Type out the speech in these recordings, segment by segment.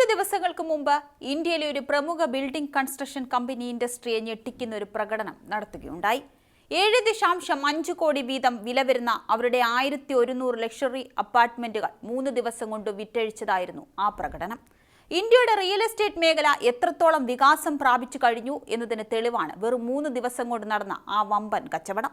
കുറച്ച് ദിവസങ്ങൾക്ക് മുമ്പ് ഇന്ത്യയിലെ ഒരു പ്രമുഖ ബിൽഡിംഗ് കൺസ്ട്രക്ഷൻ കമ്പനി ഇൻഡസ്ട്രിയെ ഞെട്ടിക്കുന്ന ഒരു പ്രകടനം നടത്തുകയുണ്ടായി. ഏഴ് ദശാംശം അഞ്ച് കോടി വീതം വില വരുന്ന അവരുടെ ആയിരത്തി ഒരുന്നൂറ് ലക്ഷറി അപ്പാർട്ട്മെന്റുകൾ മൂന്ന് ദിവസം കൊണ്ട് വിറ്റഴിച്ചതായിരുന്നു ആ പ്രകടനം. ഇന്ത്യയുടെ റിയൽ എസ്റ്റേറ്റ് മേഖല എത്രത്തോളം വികാസം പ്രാപിച്ചു കഴിഞ്ഞു എന്നതിന് തെളിവാണ് വെറും മൂന്ന് ദിവസം കൊണ്ട് നടന്ന ആ വമ്പൻ കച്ചവടം.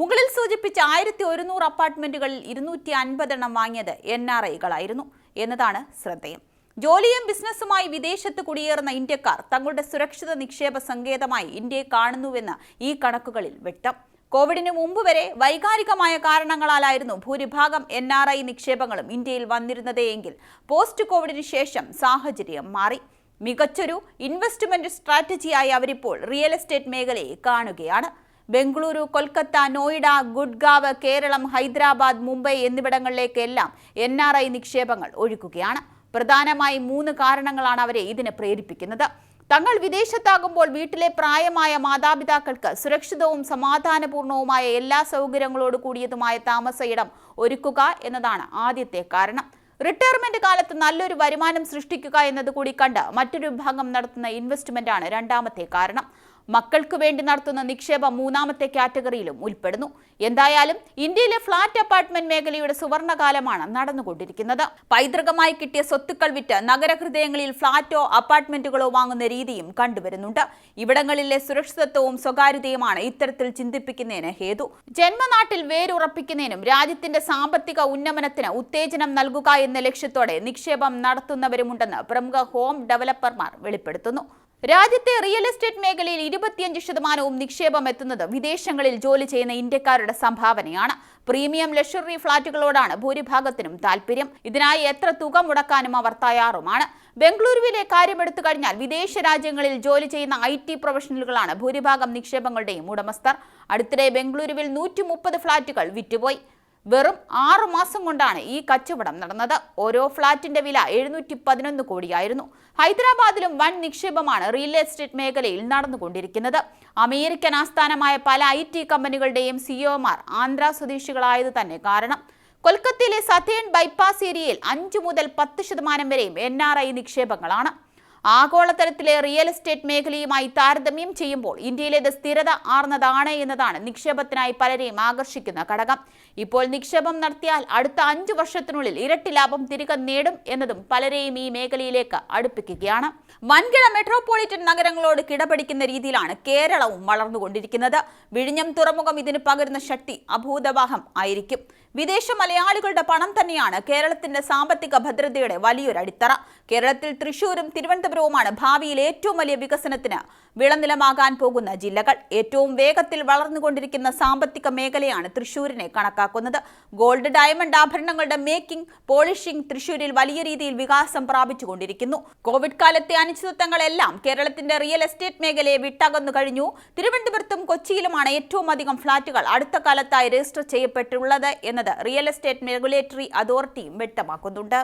മുകളിൽ സൂചിപ്പിച്ച ആയിരത്തി ഒരുന്നൂറ് അപ്പാർട്ട്മെന്റുകളിൽ ഇരുന്നൂറ്റി അൻപതെണ്ണം വാങ്ങിയത് എൻ ആർ ഐകളായിരുന്നു എന്നതാണ് ശ്രദ്ധേയം. ജോലിയും ബിസിനസ്സുമായി വിദേശത്ത് കുടിയേറുന്ന ഇന്ത്യക്കാർ തങ്ങളുടെ സുരക്ഷിത നിക്ഷേപ സങ്കേതമായി ഇന്ത്യയെ കാണുന്നുവെന്ന് ഈ കണക്കുകളിൽ വ്യക്തം. കോവിഡിന് മുമ്പ് വരെ വൈകാരികമായ കാരണങ്ങളാലായിരുന്നു ഭൂരിഭാഗം എൻ ആർ ഐ നിക്ഷേപങ്ങളും ഇന്ത്യയിൽ വന്നിരുന്നതേയെങ്കിൽ പോസ്റ്റ് കോവിഡിന് ശേഷം സാഹചര്യം മാറി. മികച്ചൊരു ഇൻവെസ്റ്റ്മെന്റ് സ്ട്രാറ്റജിയായി അവരിപ്പോൾ റിയൽ എസ്റ്റേറ്റ് മേഖലയെ കാണുകയാണ്. ബംഗളൂരു കൊൽക്കത്ത നോയിഡ ഗുഡ്ഗാവ് കേരളം ഹൈദരാബാദ് മുംബൈ എന്നിവിടങ്ങളിലേക്കെല്ലാം എൻ ആർ ഐ നിക്ഷേപങ്ങൾ ഒഴുകുകയാണ്. പ്രധാനമായും മൂന്ന് കാരണങ്ങളാണ് അവരെ ഇതിന് പ്രേരിപ്പിക്കുന്നത്. തങ്ങൾ വിദേശത്താകുമ്പോൾ വീട്ടിലെ പ്രായമായ മാതാപിതാക്കൾക്ക് സുരക്ഷിതവും സമാധാനപൂർണവുമായ എല്ലാ സൗകര്യങ്ങളോട് കൂടിയതുമായ താമസ ഇടം ഒരുക്കുക എന്നതാണ് ആദ്യത്തെ കാരണം. റിട്ടയർമെന്റ് കാലത്ത് നല്ലൊരു വരുമാനം സൃഷ്ടിക്കുക എന്നത് കൂടി കണ്ട് മറ്റൊരു വിഭാഗം നടത്തുന്ന ഇൻവെസ്റ്റ്മെന്റ് ആണ് രണ്ടാമത്തെ കാരണം. മക്കൾക്ക് വേണ്ടി നടത്തുന്ന നിക്ഷേപം മൂന്നാമത്തെ കാറ്റഗറിയിലും ഉൾപ്പെടുന്നു. എന്തായാലും ഇന്ത്യയിലെ ഫ്ളാറ്റ് അപ്പാർട്ട്മെന്റ് മേഖലയുടെ സുവർണകാലമാണ് നടന്നുകൊണ്ടിരിക്കുന്നത്. പൈതൃകമായി കിട്ടിയ സ്വത്തുക്കൾ വിറ്റ് നഗരഹൃദയങ്ങളിൽ ഫ്ളാറ്റോ അപ്പാർട്ട്മെന്റുകളോ വാങ്ങുന്ന രീതിയും കണ്ടുവരുന്നുണ്ട്. ഇവിടങ്ങളിലെ സുരക്ഷിതത്വവും സ്വകാര്യതയുമാണ് ഇത്തരത്തിൽ ചിന്തിപ്പിക്കുന്നതിന് ഹേതു. ജന്മനാട്ടിൽ വേരുറപ്പിക്കുന്നതിനും രാജ്യത്തിന്റെ സാമ്പത്തിക ഉന്നമനത്തിന് ഉത്തേജനം നൽകുക എന്ന ലക്ഷ്യത്തോടെ നിക്ഷേപം നടത്തുന്നവരുമുണ്ടെന്ന് പ്രമുഖ ഹോം ഡെവലപ്പർമാർ വെളിപ്പെടുത്തുന്നു. രാജ്യത്തെ റിയൽ എസ്റ്റേറ്റ് മേഖലയിൽ ഇരുപത്തിയഞ്ച് ശതമാനവും നിക്ഷേപം എത്തുന്നത് വിദേശങ്ങളിൽ ജോലി ചെയ്യുന്ന ഇന്ത്യക്കാരുടെ സംഭാവനയാണ്. പ്രീമിയം ലക്ഷറി ഫ്ളാറ്റുകളോടാണ് ഭൂരിഭാഗത്തിനും താല്പര്യം. ഇതിനായി എത്ര തുക മുടക്കാനും അവർ തയ്യാറുമാണ്. ബംഗളൂരുവിലെ കാര്യമെടുത്തു കഴിഞ്ഞാൽ വിദേശ രാജ്യങ്ങളിൽ ജോലി ചെയ്യുന്ന ഐ ടി പ്രൊഫഷണലുകളാണ് ഭൂരിഭാഗം നിക്ഷേപങ്ങളുടെയും ഉടമസ്ഥർ. അടുത്തിടെ ബംഗളൂരുവിൽ നൂറ്റി ഫ്ളാറ്റുകൾ വിറ്റുപോയി. വെറും ആറു മാസം കൊണ്ടാണ് ഈ കച്ചവടം നടന്നത്. ഓരോ ഫ്ളാറ്റിന്റെ വില എഴുന്നൂറ്റി പതിനൊന്ന് കോടിയായിരുന്നു. ഹൈദരാബാദിലും വൻ നിക്ഷേപമാണ് റിയൽ എസ്റ്റേറ്റ് മേഖലയിൽ നടന്നുകൊണ്ടിരിക്കുന്നത്. അമേരിക്കൻ ആസ്ഥാനമായ പല ഐ ടി കമ്പനികളുടെയും സിഇഒമാർ ആന്ധ്ര സ്വദേശികളായത് തന്നെ കാരണം. കൊൽക്കത്തയിലെ സഥേൺ ബൈപ്പാസ് ഏരിയയിൽ അഞ്ചു മുതൽ പത്ത് ശതമാനം വരെയും എൻ ആർ ഐ നിക്ഷേപങ്ങളാണ്. ആഗോളതലത്തിലെ റിയൽ എസ്റ്റേറ്റ് മേഖലയുമായി താരതമ്യം ചെയ്യുമ്പോൾ ഇന്ത്യയിലേത് സ്ഥിരത ആർന്നതാണ് എന്നതാണ് നിക്ഷേപത്തിനായി പലരെയും ആകർഷിക്കുന്ന ഘടകം. ഇപ്പോൾ നിക്ഷേപം നടത്തിയാൽ അടുത്ത അഞ്ചു വർഷത്തിനുള്ളിൽ ഇരട്ടി ലാഭം തിരികെ നേടും എന്നതും പലരെയും ഈ മേഖലയിലേക്ക് അടുപ്പിക്കുകയാണ്. വൻകിട മെട്രോപൊളിറ്റൻ നഗരങ്ങളോട് കിടപിടിക്കുന്ന രീതിയിലാണ് കേരളവും വളർന്നുകൊണ്ടിരിക്കുന്നത്. വിഴിഞ്ഞം തുറമുഖം ഇതിന് പകരുന്ന ശക്തി അഭൂതവാഹം ആയിരിക്കും. വിദേശ മലയാളികളുടെ പണം തന്നെയാണ് കേരളത്തിന്റെ സാമ്പത്തിക ഭദ്രതയുടെ വലിയൊരു അടിത്തറ. കേരളത്തിൽ തൃശൂരും തിരുവനന്തപുരവുമാണ് ഭാവിയിൽ ഏറ്റവും വലിയ വികസനത്തിന് വിളനിലമാകാൻ പോകുന്ന ജില്ലകൾ. ഏറ്റവും വേഗത്തിൽ വളർന്നുകൊണ്ടിരിക്കുന്ന സാമ്പത്തിക മേഖലയാണ് തൃശൂരിനെ കണക്കാക്കുന്നത്. ഗോൾഡ് ഡയമണ്ട് ആഭരണങ്ങളുടെ മേക്കിംഗ് പോളിഷിംഗ് തൃശൂരിൽ വലിയ രീതിയിൽ വികാസം പ്രാപിച്ചുകൊണ്ടിരിക്കുന്നു. കോവിഡ് കാലത്തെ അനിശ്ചിതത്വങ്ങളെല്ലാം കേരളത്തിന്റെ റിയൽ എസ്റ്റേറ്റ് മേഖലയെ വിട്ടകന്നു കഴിഞ്ഞു. തിരുവനന്തപുരത്തും കൊച്ചിയിലുമാണ് ഏറ്റവും അധികം ഫ്ളാറ്റുകൾ അടുത്ത കാലത്തായി രജിസ്റ്റർ ചെയ്യപ്പെട്ടുള്ളത് എന്നത് റിയൽ എസ്റ്റേറ്റ് റെഗുലേറ്ററി അതോറിറ്റിയും വ്യക്തമാക്കുന്നുണ്ട്.